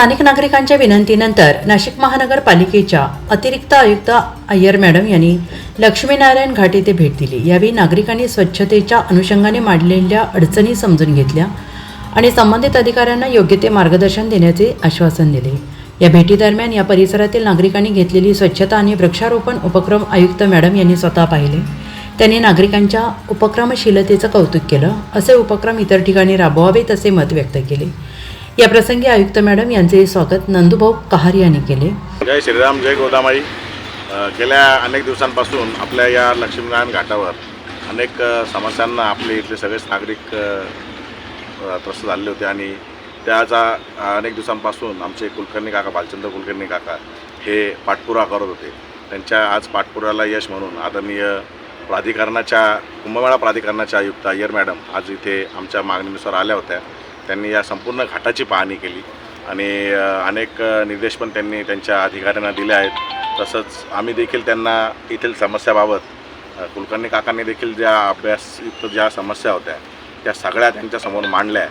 स्थानिक नागरिकांच्या विनंतीनंतर नाशिक महानगरपालिकेच्या अतिरिक्त आयुक्त अय्यर मॅडम यांनी लक्ष्मीनारायण घाट येथे भेट दिली. यावेळी नागरिकांनी स्वच्छतेच्या अनुषंगाने मांडलेल्या अडचणी समजून घेतल्या आणि संबंधित अधिकाऱ्यांना योग्य ते मार्गदर्शन देण्याचे आश्वासन दिले. या भेटीदरम्यान या परिसरातील नागरिकांनी घेतलेली स्वच्छता आणि वृक्षारोपण उपक्रम आयुक्त मॅडम यांनी स्वतः पाहिले. त्यांनी नागरिकांच्या उपक्रमशीलतेचं कौतुक केलं. असे उपक्रम इतर ठिकाणी राबवावेत असे मत व्यक्त केले. या प्रसंगी आयुक्त मॅडम यांचे स्वागत नंदुभाऊ कहार यांनी केले. जय श्रीराम जय गोदामाई. गेल्या अनेक दिवसांपासून आपल्या या लक्ष्मीनारायण घाटावर अनेक समस्यांना आपले इथले सगळेच नागरिक त्रस्त झालेले होते आणि त्याचा अनेक दिवसांपासून आमचे कुलकर्णी काका भालचंद्र कुलकर्णी काका हे पाठपुरा करत होते. त्यांच्या आज पाठपुराला यश म्हणून आदरणीय प्राधिकरणाच्या कुंभमेळा प्राधिकरणाच्या आयुक्त अय्यर मॅडम आज इथे आमच्या मागणीनुसार आल्या होत्या. त्यांनी या संपूर्ण घाटाची पाहणी केली. आणि अनेक निर्देश पण त्यांनी त्यांच्या अधिकाऱ्यांना दिले आहेत. तसंच आम्ही देखील त्यांना येथील समस्याबाबत कुलकर्णी काकांनी देखील ज्या अभ्यासयुक्त ज्या समस्या होत्या त्या सगळ्या त्यांच्यासमोर मांडल्या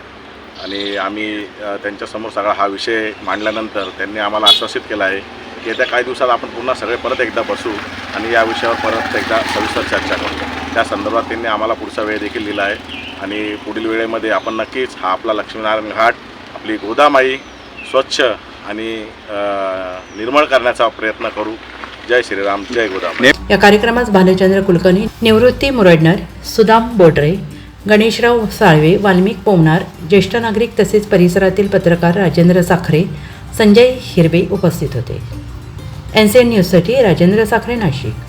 आणि आम्ही त्यांच्यासमोर सगळा हा विषय मांडल्यानंतर त्यांनी आम्हाला आश्वासित केलं आहे की येत्या काही दिवसात आपण पुन्हा सगळे परत एकदा बसू आणि या विषयावर परत एकदा सविस्तर चर्चा करू. त्या संदर्भात त्यांनी आम्हाला पुढचा वेळ देखील दिला आहे. आणि पुढील वेळेमध्ये आपण नक्कीच हा आपला लक्ष्मीनारायण घाट आपली गोदामाई स्वच्छ आणि निर्मळ करण्याचा प्रयत्न करू. जय श्रीराम जय गोदाम. या कार्यक्रमात भालचंद्र कुलकर्णी निवृत्ती मुरडणर सुदाम बोडरे गणेशराव साळवे वाल्मिक पोमनार ज्येष्ठ नागरिक तसेच परिसरातील पत्रकार राजेंद्र साखरे संजय हिरबे उपस्थित होते. एन सी एन न्यूजसाठी राजेंद्र साखरे नाशिक.